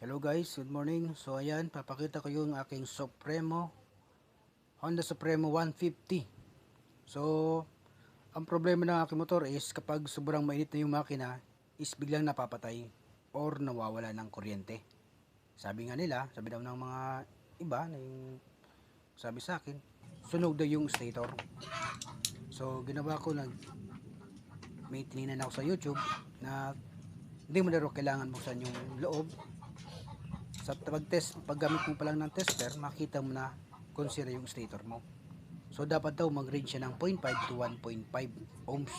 Hello guys, good morning. So ayan, papakita ko yung aking Supremo Honda Supremo 150. So, ang problema ng aking motor is kapag sobrang mainit na yung makina, is biglang napapatay or nawawala ng kuryente. Sabi nga nila, sabi daw ng mga iba na yung sabi sa akin, sunog daw yung stator. So, ginawa ko nag may tinignan ako sa YouTube na hindi mo raw kailangan buksan yung loob sa pag-test, paggamit mo pa lang ng tester, makita mo na kung sira yung stator mo. So, dapat daw mag-range siya ng 0.5 to 1.5 ohms.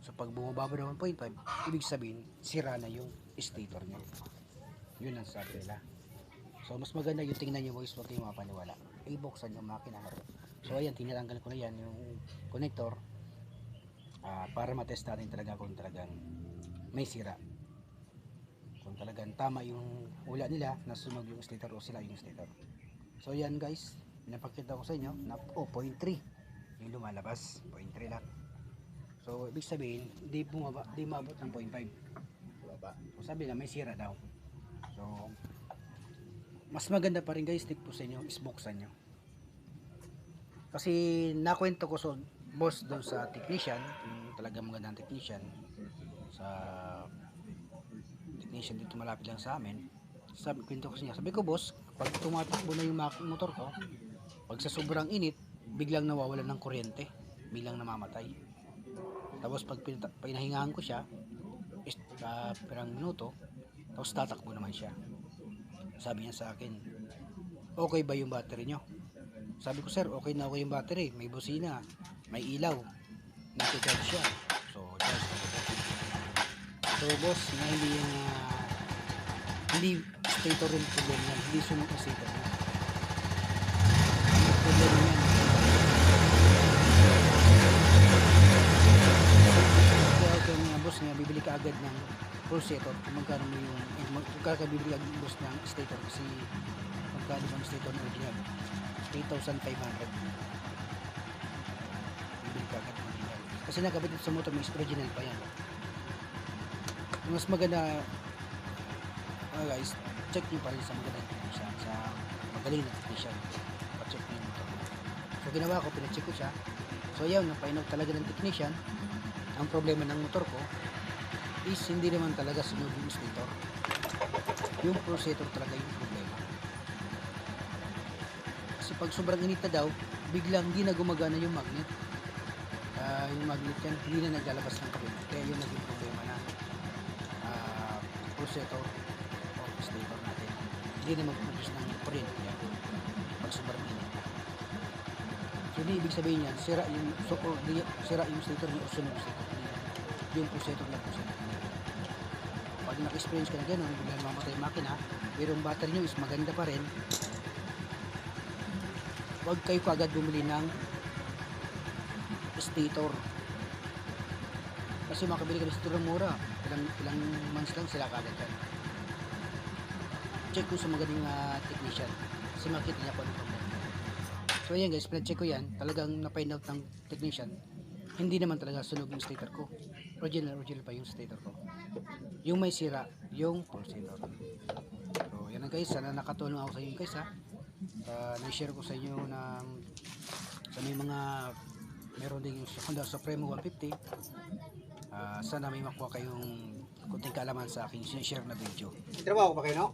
So, pag bumababa ng 1.5, ibig sabihin, sira na yung stator niya. Yun ang sabi nila. So, mas maganda yung tingnan nyo boys, huwag kayong mapaniwala. I-buksan yung makina. So, ayan, tinatanggal ko na yan, yung connector, ah, para matest natin talaga kung talagang may sira kung talagang tama yung hula nila na sunog yung stator o sila yung stator. So yan guys. Pinapakita ko sa inyo na oh, 0.3 yung lumalabas. 0.3 lang. So ibig sabihin di bumaba di maabot ng 0.5 baba so sabi na may sira daw. So mas maganda pa rin guys tip ko sa inyo is buksan nyo. Kasi nakwento ko so boss doon sa technician yung talagang magandang technician sa technician dito malapit lang sa amin. Sabi kwento ko sa niya sabi ko boss pag tumatakbo na yung motor ko pag sa sobrang init biglang nawawalan ng kuryente biglang namamatay. Tapos pag pinahingahan ko siya uh, pirang minuto tapos tatakbo naman siya. Sabi niya sa akin okay ba yung battery nyo sabi ko sir okay na okay yung battery. May busina may ilaw nakicharge siya. So just boss, na hindi yung ah, hindi stator yung problem yan, hindi sunog ang stator yan. Ang problem yan. Ito mga boss nga, bibili ka agad ng pulsator kung magkano mo yung, eh, mag, magkano ka bibili agad boss ng stator kasi magkano ang stator ng original? 8,500. Bibili ka agad. Kasi nakabit sa motor mo is original pa yan mas maganda uh, guys check nyo pa rin sa magandang technician sa magaling na technician. Pa-check nyo yung motor so ginawa ko pinacheck ko siya. So yun napainog talaga ng technician. Ang problema ng motor ko is hindi naman talaga sunod yung stator yung processor talaga yung problema. Kasi pag sobrang init na daw biglang hindi na gumagana yung magnet. Ah, yung magnet yan hindi na naglalabas ng kuryente kaya yun naging problema na ah, processor o stator natin. Hindi na mag-produce ng yan pag sobrang init so hindi ibig sabihin yan sira yung so, o, di, sira yung stator niya o yung stator niya. Yung processor lang po sila. Pag naka-experience ka na gano'n biglang mamatay yung makina pero yung battery nyo is maganda pa rin. Huwag kayo kagad bumili ng stator. Kasi makabili ka ng stator mura ilang, ilang months lang sila kagad yan check ko sa magaling uh, technician kasi makita niya kung ano problema. So ayan guys pinag-check ko yan. Talagang na-find out ng technician. Hindi naman talaga sunog yung stator ko. Original original pa yung stator ko. Yung may sira yung pulsator so yan lang guys sana nakatulong ako sa inyo guys ha? Uh, na-share ko sa inyo ng sa may mga meron din yung Honda Supremo 150 Ah, sana may makuha kayong kunting kaalaman sa aking share na video Trabaho ba kayo, no?